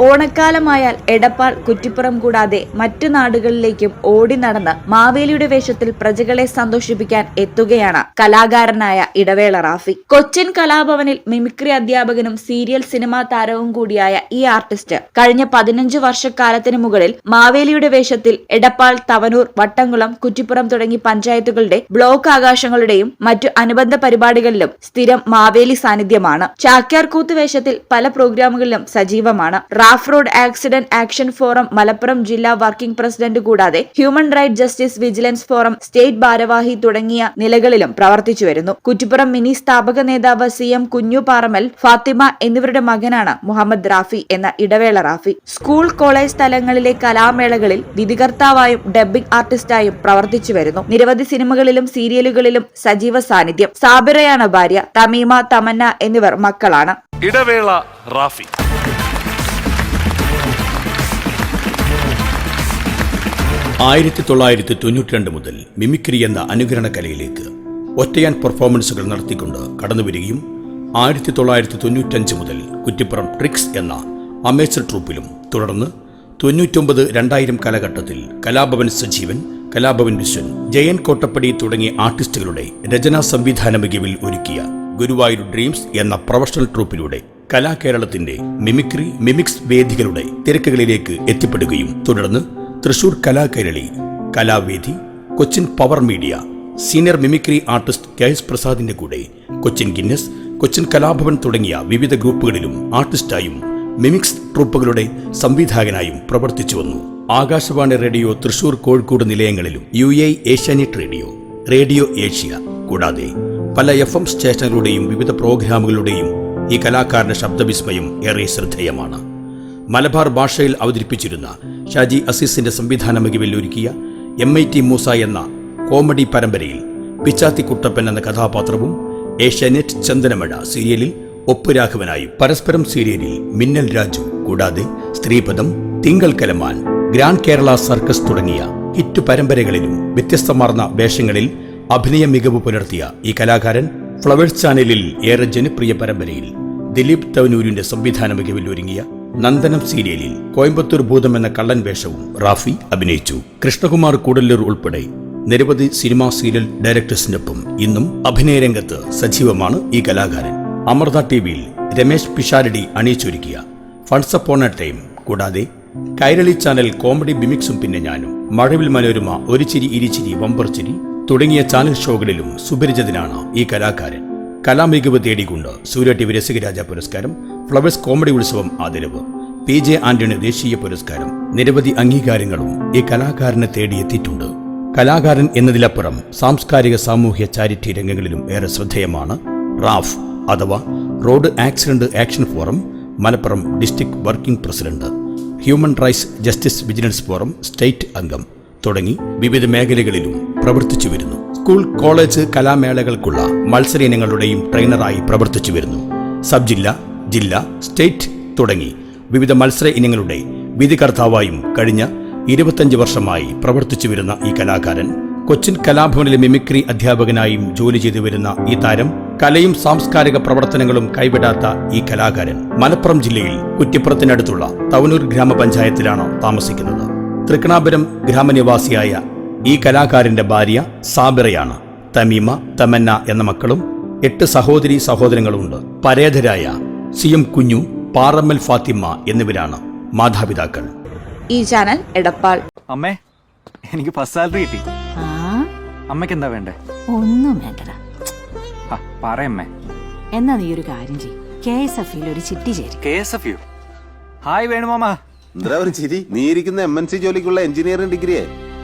ഓണക്കാലമായാൽ എടപ്പാൾ കുറ്റിപ്പുറം കൂടാതെ മറ്റു നാടുകളിലേക്കും ഓടി നടന്ന് മാവേലിയുടെ വേഷത്തിൽ പ്രജകളെ സന്തോഷിപ്പിക്കാൻ എത്തുകയാണ് കലാകാരനായ ഇടവേള റാഫി. കൊച്ചിൻ കലാഭവനിൽ മിമിക്രി അധ്യാപകനും സീരിയൽ സിനിമാ താരവും കൂടിയായ ഈ ആർട്ടിസ്റ്റ് കഴിഞ്ഞ പതിനഞ്ച് വർഷക്കാലത്തിന് മുകളിൽ മാവേലിയുടെ വേഷത്തിൽ എടപ്പാൾ തവനൂർ വട്ടംകുളം കുറ്റിപ്പുറം തുടങ്ങി പഞ്ചായത്തുകളുടെ ബ്ലോക്ക് ആകാശങ്ങളുടെയും മറ്റു അനുബന്ധ പരിപാടികളിലും സ്ഥിരം മാവേലി സാന്നിധ്യമാണ്. ചാക്യാർകൂത്ത് വേഷത്തിൽ പല പ്രോഗ്രാമുകളിലും സജീവമാണ്. RAF road accident action forum Malappuram ജില്ലാ വർക്കിംഗ് പ്രസിഡന്റ് കൂടാതെ human right justice vigilance forum state ഭാരവാഹി തുടങ്ങിയ നിലകളിലും പ്രവർത്തിച്ചു വരുന്നു. കുറ്റിപ്പുറം മിനി സ്ഥാപക നേതാവ് സി എം കുഞ്ഞു പാറമൽ ഫാത്തിമ എന്നിവരുടെ മകനാണ് മുഹമ്മദ് റാഫി എന്ന ഇടവേള റാഫി. സ്കൂൾ കോളേജ് തലങ്ങളിലെ കലാമേളകളിൽ വിധികർത്താവായും ഡബ്ബിംഗ് ആർട്ടിസ്റ്റായും പ്രവർത്തിച്ചു വരുന്നു. നിരവധി സിനിമകളിലും സീരിയലുകളിലും സജീവ സാന്നിധ്യം. സാബിറയാണ് ഭാര്യ തമീമ തമന്ന എന്നിവർ മക്കളാണ്. ഇടവേള റാഫി. ആയിരത്തി തൊള്ളായിരത്തി തൊണ്ണൂറ്റിരണ്ട് മുതൽ മിമിക്രി എന്ന അനുകരണ കലയിലേക്ക് ഒറ്റയാൻ പെർഫോമൻസുകൾ നടത്തിക്കൊണ്ട് കടന്നുവരികയും ആയിരത്തി തൊള്ളായിരത്തി തൊണ്ണൂറ്റഞ്ച് മുതൽ കുറ്റിപ്പുറം ട്രിക്സ് എന്ന അമേച്ചർ ട്രൂപ്പിലും തുടർന്ന് തൊണ്ണൂറ്റൊമ്പത് രണ്ടായിരം കാലഘട്ടത്തിൽ കലാഭവൻ സജീവൻ കലാഭവൻ വിശ്വൻ ജയൻ കോട്ടപ്പടി തുടങ്ങിയ ആർട്ടിസ്റ്റുകളുടെ രചനാ സംവിധാന മികവിൽ ഒരുക്കിയ ഗുരുവായൂർ ഡ്രീംസ് എന്ന പ്രൊഫഷണൽ ട്രൂപ്പിലൂടെ കലാകേരളത്തിന്റെ മിമിക്രി മിമിക്സ് വേദികളുടെ തിരക്കുകളിലേക്ക് എത്തിപ്പെടുകയും തുടർന്ന് Thrissur Kalakairali Kalavedi Cochin power media senior mimicry artist K S പ്രസാദിന്റെ കൂടെ കൊച്ചിൻ ഗിന്നസ് കൊച്ചിൻ കലാഭവൻ തുടങ്ങിയ വിവിധ ഗ്രൂപ്പുകളിലും ആർട്ടിസ്റ്റായും മിമിക്സ് ട്രൂപ്പുകളുടെ സംവിധായകനായും പ്രവർത്തിച്ചു വന്നു. Akashvani radio Thrissur Kozhikode നിലയങ്ങളിലും U A Asianet radio radio Asia. കൂടാതെ പല എഫ് എം സ്റ്റേഷനുകളുടെയും വിവിധ പ്രോഗ്രാമുകളുടെയും ഈ കലാകാരന്റെ ശബ്ദവിസ്മയം ഏറെ ശ്രദ്ധേയമാണ്. മലബാർ ഭാഷയിൽ അവതരിപ്പിച്ചിരുന്ന ഷാജി അസീസിന്റെ സംവിധാന മികവിൽ ഒരുക്കിയ എം ഐ ടി മൂസ എന്ന കോമഡി പരമ്പരയിൽ പിച്ചാത്തി കുട്ടപ്പൻ എന്ന കഥാപാത്രവും ഏഷ്യാനെറ്റ് ചന്ദനമഴ സീരിയലിൽ ഒപ്പുരാഘവനായും പരസ്പരം സീരിയലിൽ മിന്നൽ രാജു കൂടാതെ സ്ത്രീപദം തിങ്കൾ കലമാൻ ഗ്രാൻഡ് കേരള സർക്കസ് തുടങ്ങിയ ഹിറ്റ് പരമ്പരകളിലും വ്യത്യസ്തമാർന്ന വേഷങ്ങളിൽ അഭിനയ മികവ് പുലർത്തിയ ഈ കലാകാരൻ ഫ്ലവേഴ്സ് ചാനലിൽ ഏറെ ജനപ്രിയ പരമ്പരയിൽ ദിലീപ് തവനൂരിന്റെ സംവിധാന മികവിൽ ഒരുങ്ങിയ നന്ദനം സീരിയലിൽ കോയമ്പത്തൂർ ഭൂതം എന്ന കള്ളൻ വേഷവും റാഫി അഭിനയിച്ചു. കൃഷ്ണകുമാർ കൂടല്ലൂർ ഉൾപ്പെടെ നിരവധി സിനിമാ സീരിയൽ ഡയറക്ടേഴ്സിനൊപ്പം ഇന്നും അഭിനയരംഗത്ത് സജീവമാണ് ഈ കലാകാരൻ. അമൃത ടി വിയിൽ രമേശ് പിഷാരടി അണിയിച്ചൊരുക്കിയ ഫൺസ് അപ്പോൺ എ ടൈം കൂടാതെ കൈരളി ചാനൽ കോമഡി ബിമിക്സും പിന്നെ ഞാനും മഴവിൽ മനോരമ ഒരു ചിരി ഇരിച്ചിരി വമ്പർ ചിരി തുടങ്ങിയ ചാനൽ ഷോകളിലും സുപരിചിതനാണ് ഈ കലാകാരൻ. കലാമികവ് തേടിക്കൊണ്ട് സൂര്യ ടി വി രസികരാജ പുരസ്കാരം ഫ്ലവേഴ്സ് കോമഡി ഉത്സവം ആദരവ് പി ജെ ആന്റണി ദേശീയ പുരസ്കാരം നിരവധി അംഗീകാരങ്ങളും ഈ കലാകാരനെ തേടിയെത്തിയിട്ടുണ്ട്. കലാകാരൻ എന്നതിലപ്പുറം സാംസ്കാരിക സാമൂഹ്യ ചാരിറ്റി രംഗങ്ങളിലും ഏറെ ശ്രദ്ധേയമാണ് റാഫ് അഥവാ road accident action forum Malappuram district working president human rights justice vigilance forum state അംഗം തുടങ്ങി വിവിധ മേഖലകളിലും പ്രവർത്തിച്ചു വരുന്നു. സ്കൂൾ കോളേജ് കലാമേളകൾക്കുള്ള മത്സര ഇനങ്ങളുടെയും ട്രെയിനറായി പ്രവർത്തിച്ചു വരുന്നു. സബ് ജില്ല ജില്ല സ്റ്റേറ്റ് തുടങ്ങി വിവിധ മത്സര ഇനങ്ങളുടെ വിധികർത്താവായും കഴിഞ്ഞ ഇരുപത്തഞ്ച് വർഷമായി പ്രവർത്തിച്ചു വരുന്ന ഈ കലാകാരൻ കൊച്ചിൻ കലാഭവനിലെ മിമിക്രി അധ്യാപകനായും ജോലി ചെയ്തു വരുന്ന ഈ താരം കലയും സാംസ്കാരിക പ്രവർത്തനങ്ങളും കൈവിടാത്ത ഈ കലാകാരൻ മലപ്പുറം ജില്ലയിൽ കുറ്റിപ്പുറത്തിനടുത്തുള്ള തവനൂർ ഗ്രാമപഞ്ചായത്തിലാണ് താമസിക്കുന്നത്. തൃക്കണാപുരം ഗ്രാമനിവാസിയായ ഈ കലാകാരന്റെ ഭാര്യ സാബിറയാണ്. തമീമ തമന്ന എന്ന മക്കളും എട്ട് സഹോദരി സഹോദരങ്ങളുമുണ്ട്. പരേതരായ സി എം കുഞ്ഞു പാറമ്മൽ ഫാത്തിമ എന്നിവരാണ് മാതാപിതാക്കൾ. ഈ ചാനൽ എടപ്പാൾ. അമ്മേ എനിക്ക് ഫസ്റ്റ് സാലറി കിട്ടി. ആ? അമ്മയ്ക്ക് എന്താ വേണ്ടേ? ഒന്നും വേണ്ടടാ. ആ പറയമ്മേ എന്നാ നീ ഒരു കാര്യം ചെയ് കെ എസ് എഫ് ഒരു ചിട്ടി ചേരും. K S F U. Hi വേണുമാമ. എന്താ ഒരു ചിരി? നീ ഇരിക്കുന്ന എം എൻ സി ജോലിക്കുള്ള എഞ്ചിനീയറിംഗ് ഡിഗ്രിയെ.